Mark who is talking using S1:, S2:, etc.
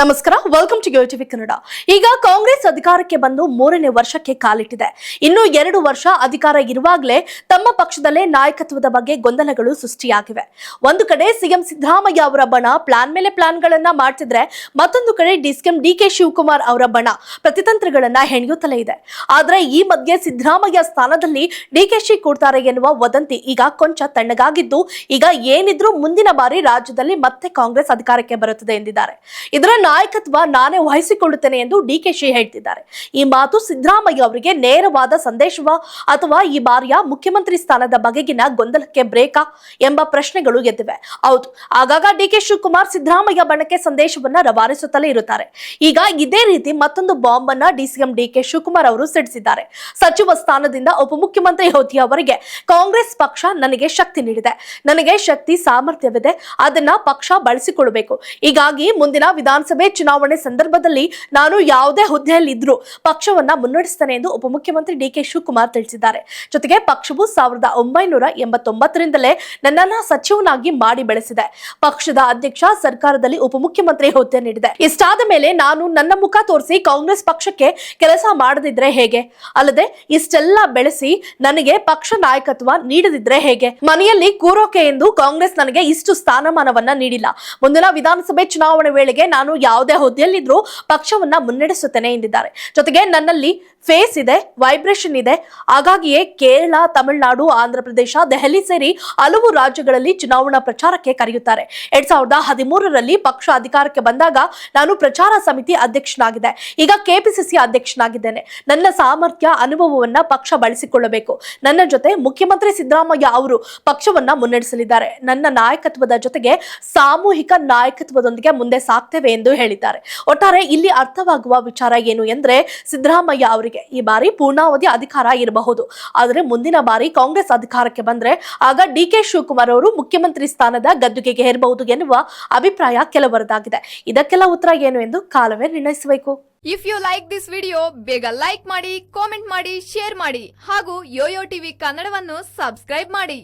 S1: ನಮಸ್ಕಾರ welcome to TV Kannada. ಈಗ ಕಾಂಗ್ರೆಸ್ ಅಧಿಕಾರಕ್ಕೆ ಬಂದು ಮೂರನೇ ವರ್ಷಕ್ಕೆ ಕಾಲಿಟ್ಟಿದೆ. ಇನ್ನು ಎರಡು ವರ್ಷ ಅಧಿಕಾರ ಇರುವಾಗಲೇ ತಮ್ಮ ಪಕ್ಷದಲ್ಲೇ ನಾಯಕತ್ವದ ಬಗ್ಗೆ ಗೊಂದಲಗಳು ಸೃಷ್ಟಿಯಾಗಿವೆ. ಒಂದು ಕಡೆ ಸಿಎಂ ಸಿದ್ದರಾಮಯ್ಯ ಅವರ ಬಣ ಪ್ಲಾನ್ ಮೇಲೆ ಪ್ಲಾನ್ಗಳನ್ನ ಮಾಡ್ತಿದ್ರೆ, ಮತ್ತೊಂದು ಕಡೆ ಡಿಸಿಎಂ ಡಿಕೆ ಶಿವಕುಮಾರ್ ಅವರ ಬಣ ಪ್ರತಿತಂತ್ರಗಳನ್ನ ಹೆಣೆಯುತ್ತಲೇ ಇದೆ. ಆದ್ರೆ ಈ ಮಧ್ಯೆ ಸಿದ್ದರಾಮಯ್ಯ ಸ್ಥಾನದಲ್ಲಿ ಡಿಕೆಶಿ ಕೊಡ್ತಾರೆ ಎನ್ನುವ ವದಂತಿ ಈಗ ಕೊಂಚ ತಣ್ಣಗಾಗಿದ್ದು, ಈಗ ಏನಿದ್ರೂ ಮುಂದಿನ ಬಾರಿ ರಾಜ್ಯದಲ್ಲಿ ಮತ್ತೆ ಕಾಂಗ್ರೆಸ್ ಅಧಿಕಾರಕ್ಕೆ ಬರುತ್ತದೆ ಎಂದಿದ್ದಾರೆ. ಇದರ ನಾಯಕತ್ವ ನಾನೇ ವಹಿಸಿಕೊಳ್ಳುತ್ತೇನೆ ಎಂದು ಡಿ ಕೆ ಶಿ ಹೇಳ್ತಿದ್ದಾರೆ. ಈ ಮಾತು ಸಿದ್ದರಾಮಯ್ಯ ಅವರಿಗೆ ನೇರವಾದ ಸಂದೇಶವ ಅಥವಾ ಈ ಬಾರಿಯ ಮುಖ್ಯಮಂತ್ರಿ ಸ್ಥಾನದ ಬಗೆಗಿನ ಗೊಂದಲಕ್ಕೆ ಬ್ರೇಕಾ ಎಂಬ ಪ್ರಶ್ನೆಗಳು ಎದ್ದಿವೆ. ಹೌದು, ಆಗಾಗ ಡಿ ಕೆ ಶಿವಕುಮಾರ್ ಸಿದ್ದರಾಮಯ್ಯ ಬಣಕ್ಕೆ ಸಂದೇಶವನ್ನ ರವಾನಿಸುತ್ತಲೇ ಇರುತ್ತಾರೆ. ಈಗ ಇದೇ ರೀತಿ ಮತ್ತೊಂದು ಬಾಂಬ್ ಅನ್ನ ಡಿಸಿಎಂ ಡಿಕೆ ಶಿವಕುಮಾರ್ ಅವರು ಸಿಡಿಸಿದ್ದಾರೆ. ಸಚಿವ ಸ್ಥಾನದಿಂದ ಉಪಮುಖ್ಯಮಂತ್ರಿ ಅವರಿಗೆ ಕಾಂಗ್ರೆಸ್ ಪಕ್ಷ ನನಗೆ ಶಕ್ತಿ ನೀಡಿದೆ. ನನಗೆ ಶಕ್ತಿ ಸಾಮರ್ಥ್ಯವಿದೆ. ಅದನ್ನ ಪಕ್ಷ ಬಳಸಿಕೊಳ್ಳಬೇಕು. ಹೀಗಾಗಿ ಮುಂದಿನ ವಿಧಾನಸಭೆ ಚುನಾವಣೆ ಸಂದರ್ಭದಲ್ಲಿ ನಾನು ಯಾವುದೇ ಹುದ್ದೆಯಲ್ಲಿ ಇದ್ರೂ ಪಕ್ಷವನ್ನ ಮುನ್ನಡೆಸುತ್ತೇನೆ ಎಂದು ಉಪಮುಖ್ಯಮಂತ್ರಿ ಡಿಕೆ ಶಿವಕುಮಾರ್ ತಿಳಿಸಿದ್ದಾರೆ. ಜೊತೆಗೆ ಪಕ್ಷವು ಸಾವಿರದ ಒಂಬೈನೂರ ಎಂಬತ್ತೊಂಬತ್ತರಿಂದಲೇ ನನ್ನನ್ನ ಸಚಿವನಾಗಿ ಮಾಡಿ ಬೆಳೆಸಿದೆ. ಪಕ್ಷದ ಅಧ್ಯಕ್ಷ ಸರ್ಕಾರದಲ್ಲಿ ಉಪಮುಖ್ಯಮಂತ್ರಿ ಹುದ್ದೆ ನೀಡಿದೆ. ಇಷ್ಟಾದ ಮೇಲೆ ನಾನು ನನ್ನ ಮುಖ ತೋರಿಸಿ ಕಾಂಗ್ರೆಸ್ ಪಕ್ಷಕ್ಕೆ ಕೆಲಸ ಮಾಡದಿದ್ರೆ ಹೇಗೆ? ಅಲ್ಲದೆ ಇಷ್ಟೆಲ್ಲ ಬೆಳೆಸಿ ನನಗೆ ಪಕ್ಷ ನಾಯಕತ್ವ ನೀಡದಿದ್ರೆ ಹೇಗೆ? ಮನೆಯಲ್ಲಿ ಕೂರೋಕೆ ಎಂದು ಕಾಂಗ್ರೆಸ್ ನನಗೆ ಇಷ್ಟು ಸ್ಥಾನಮಾನವನ್ನ ನೀಡಿಲ್ಲ. ಮುಂದಿನ ವಿಧಾನಸಭೆ ಚುನಾವಣೆ ವೇಳೆಗೆ ನಾನು ಯಾವುದೇ ಹುದ್ದೆಯಲ್ಲಿದ್ರೂ ಪಕ್ಷವನ್ನ ಮುನ್ನಡೆಸುತ್ತೇನೆ ಎಂದಿದ್ದಾರೆ. ಜೊತೆಗೆ ನನ್ನಲ್ಲಿ ಫೇಸ್ ಇದೆ ವೈಬ್ರೇಷನ್ ಇದೆ. ಹಾಗಾಗಿಯೇ ಕೇರಳ, ತಮಿಳುನಾಡು ಆಂಧ್ರ ಪ್ರದೇಶ ದೆಹಲಿ ಸೇರಿ ಹಲವು ರಾಜ್ಯಗಳಲ್ಲಿ ಚುನಾವಣಾ ಪ್ರಚಾರಕ್ಕೆ ಕರೆಯುತ್ತಾರೆ. ಎರಡ್ ಸಾವಿರದ ಹದಿಮೂರರಲ್ಲಿ ಪಕ್ಷ ಅಧಿಕಾರಕ್ಕೆ ಬಂದಾಗ ನಾನು ಪ್ರಚಾರ ಸಮಿತಿ ಅಧ್ಯಕ್ಷನಾಗಿದೆ ಈಗ ಕೆಪಿಸಿಸಿ ಅಧ್ಯಕ್ಷನಾಗಿದ್ದೇನೆ. ನನ್ನ ಸಾಮರ್ಥ್ಯ, ಅನುಭವವನ್ನ ಪಕ್ಷ ಬಳಸಿಕೊಳ್ಳಬೇಕು. ನನ್ನ ಜೊತೆ ಮುಖ್ಯಮಂತ್ರಿ ಸಿದ್ದರಾಮಯ್ಯ ಅವರು ಪಕ್ಷವನ್ನ ಮುನ್ನಡೆಸಲಿದ್ದಾರೆ. ನನ್ನ ನಾಯಕತ್ವದ ಜೊತೆಗೆ ಸಾಮೂಹಿಕ ನಾಯಕತ್ವದೊಂದಿಗೆ ಮುಂದೆ ಸಾಕ್ತೇವೆ ಎಂದು ಹೇಳಿದ್ದಾರೆ. ಒಟ್ಟಾರೆ ಇಲ್ಲಿ ಅರ್ಥವಾಗುವ ವಿಚಾರ ಏನು ಎಂದ್ರೆ ಸಿದ್ದರಾಮಯ್ಯ ಅವರಿಗೆ ಈ ಬಾರಿ ಪೂರ್ಣಾವಧಿ ಅಧಿಕಾರ ಇರಬಹುದು. ಆದರೆ ಮುಂದಿನ ಬಾರಿ ಕಾಂಗ್ರೆಸ್ ಅಧಿಕಾರಕ್ಕೆ ಬಂದ್ರೆ ಆಗ ಡಿ ಕೆ ಶಿವಕುಮಾರ್ ಅವರು ಮುಖ್ಯಮಂತ್ರಿ ಸ್ಥಾನದ ಗದ್ದುಗೆಗೆ ಹೇರಬಹುದು ಎನ್ನುವ ಅಭಿಪ್ರಾಯ ಕೆಲವರದಾಗಿದೆ. ಇದಕ್ಕೆಲ್ಲ ಉತ್ತರ ಏನು ಎಂದು ಕಾಲವೇ ನಿರ್ಣಯಿಸಬೇಕು.
S2: If you like this video ಬೇಗ ಲೈಕ್ ಮಾಡಿ ಕಾಮೆಂಟ್ ಮಾಡಿ ಶೇರ್ ಮಾಡಿ ಹಾಗೂ ಯೋಯೋ ಟಿವಿ ಕನ್ನಡವನ್ನು ಸಬ್ಸ್ಕ್ರೈಬ್ ಮಾಡಿ.